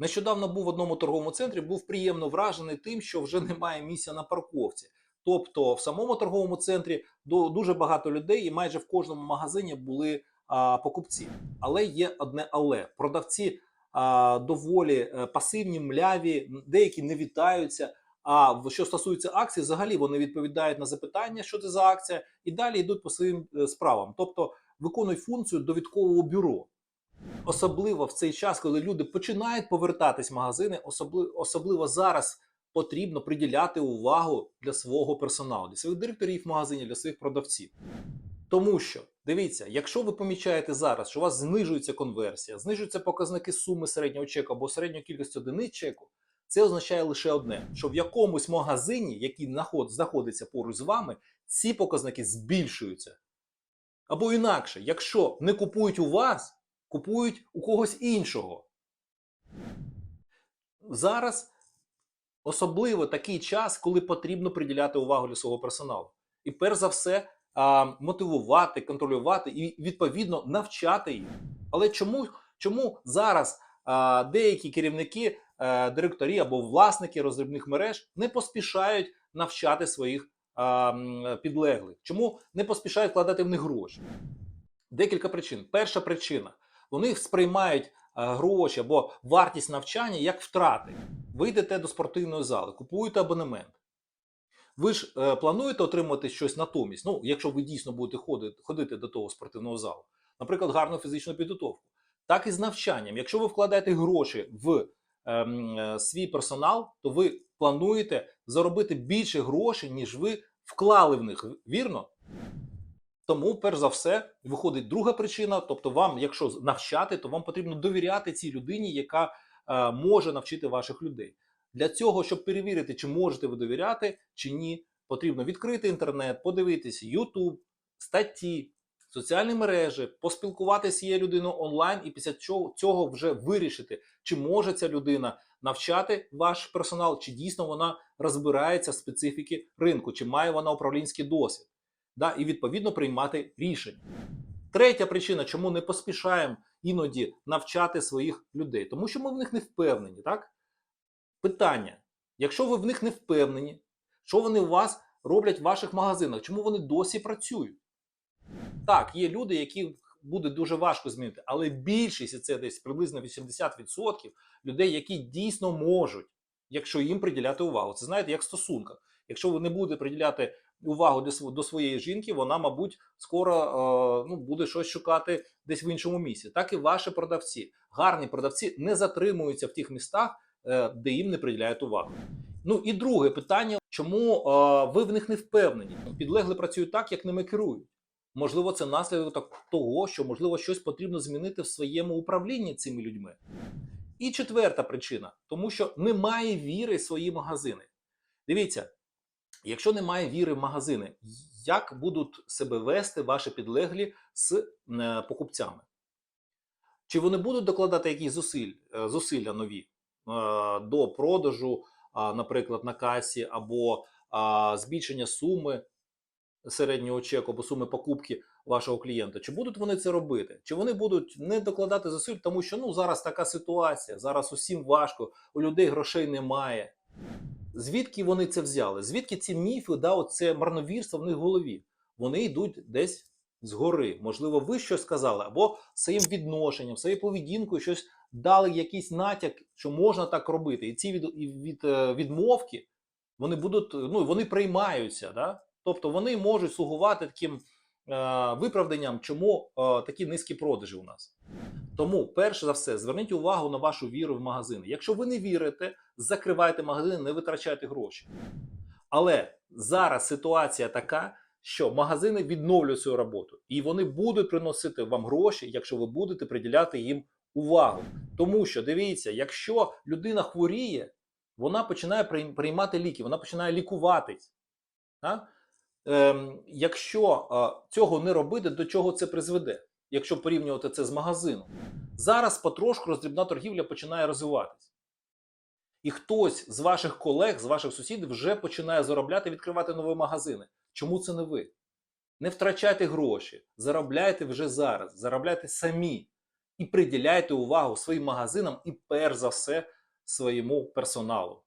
Нещодавно був в одному торговому центрі, був приємно вражений тим, що вже немає місця на парковці. Тобто в самому торговому центрі дуже багато людей, і майже в кожному магазині були а, покупці. Але є одне але продавці а, доволі е, пасивні, мляві, деякі не вітаються. А що стосується акцій, взагалі вони відповідають на запитання, що це за акція, і далі йдуть по своїм е, справам. Тобто виконують функцію довідкового бюро. Особливо в цей час, коли люди починають повертатись в магазини, особливо, особливо зараз потрібно приділяти увагу для свого персоналу, для своїх директорів магазинів, для своїх продавців. Тому що дивіться, якщо ви помічаєте зараз, що у вас знижується конверсія, знижуються показники суми середнього чеку або середньої кількості одиниць чеку, це означає лише одне: що в якомусь магазині, який знаходиться поруч з вами, ці показники збільшуються. Або інакше, якщо не купують у вас, купують у когось іншого. Зараз особливо такий час, коли потрібно приділяти увагу для свого персоналу. І перш за все мотивувати, контролювати і відповідно навчати їх. Але чому, чому зараз деякі керівники, а, директорі або власники роздрібних мереж не поспішають навчати своїх підлеглих? Чому не поспішають вкладати в них гроші? Декілька причин. Перша причина: вони сприймають е, гроші або вартість навчання як втрати. Ви йдете до спортивної зали, купуєте абонемент. Ви ж е, плануєте отримати щось натомість, ну, якщо ви дійсно будете ходити, ходити до того спортивного залу, наприклад, гарну фізичну підготовку. Так і з навчанням. Якщо ви вкладаєте гроші в ем, е, свій персонал, то ви плануєте заробити більше грошей, ніж ви вклали в них. Вірно? Тому, перш за все, виходить друга причина. Тобто, вам, якщо навчати, то вам потрібно довіряти цій людині, яка е, може навчити ваших людей. Для цього, щоб перевірити, чи можете ви довіряти, чи ні, потрібно відкрити інтернет, подивитися YouTube, статті, соціальні мережі, поспілкуватися з цією людиною онлайн, і після цього вже вирішити, чи може ця людина навчати ваш персонал, чи дійсно вона розбирається в специфіки ринку, чи має вона управлінський досвід да, і відповідно приймати рішення. Третя причина, чому не поспішаємо іноді навчати своїх людей, тому що ми в них не впевнені. Так? Питання: якщо ви в них не впевнені, що вони у вас роблять в ваших магазинах, чому вони досі працюють? Так, є люди, які буде дуже важко змінити, але більшість, і це десь приблизно 80% людей, які дійсно можуть, якщо їм приділяти увагу. Це знаєте, як в стосунках. Якщо ви не будете приділяти увагу до, своєї жінки, вона, мабуть, скоро е, ну, буде щось шукати десь в іншому місці. Так і ваші продавці. Гарні продавці не затримуються в тих містах, е, де їм не приділяють увагу. Ну і друге питання: чому е, ви в них не впевнені? Підлегли працюють так, як ними керують. Можливо, це наслідок того, що можливо щось потрібно змінити в своєму управлінні цими людьми. І четверта причина, тому що немає віри в свої магазини. Дивіться, якщо немає віри в магазини, як будуть себе вести ваші підлеглі з е, покупцями? Чи вони будуть докладати якісь зусиль, е, зусилля нові е, до продажу, наприклад, на касі, або збільшення суми середнього чеку або суми покупки вашого клієнта? Чи будуть вони це робити? Чи вони будуть не докладати зусиль, тому що ну зараз така ситуація, зараз усім важко, у людей грошей немає. Звідки вони це взяли? Звідки ці міфи, да, оце марновірство в них в голові? Вони йдуть десь згори. Можливо, ви щось сказали, або своїм відношенням, своєю поведінкою щось дали якийсь натяк, що можна так робити. І ці від, від, е, відмовки вони будуть, ну вони приймаються. Да? Тобто вони можуть слугувати таким виправданням, чому е, такі низькі продажі у нас. Тому, перше за все, зверніть увагу на вашу віру в магазини. Якщо ви не вірите, закривайте магазини, не витрачайте гроші. Але зараз ситуація така, що магазини відновлюють свою роботу, і вони будуть приносити вам гроші, якщо ви будете приділяти їм увагу. Тому що дивіться, якщо людина хворіє, вона починає приймати ліки, вона починає лікуватись. А? Ем, якщо цього не робити, до чого це призведе? Якщо порівнювати це з магазином, зараз потрошку роздрібна торгівля починає розвиватись. І хтось з ваших колег, з ваших сусідів вже починає заробляти, відкривати нові магазини. Чому це не ви? Не втрачайте гроші, заробляйте вже зараз, заробляйте самі. і приділяйте увагу своїм магазинам і перш за все своєму персоналу.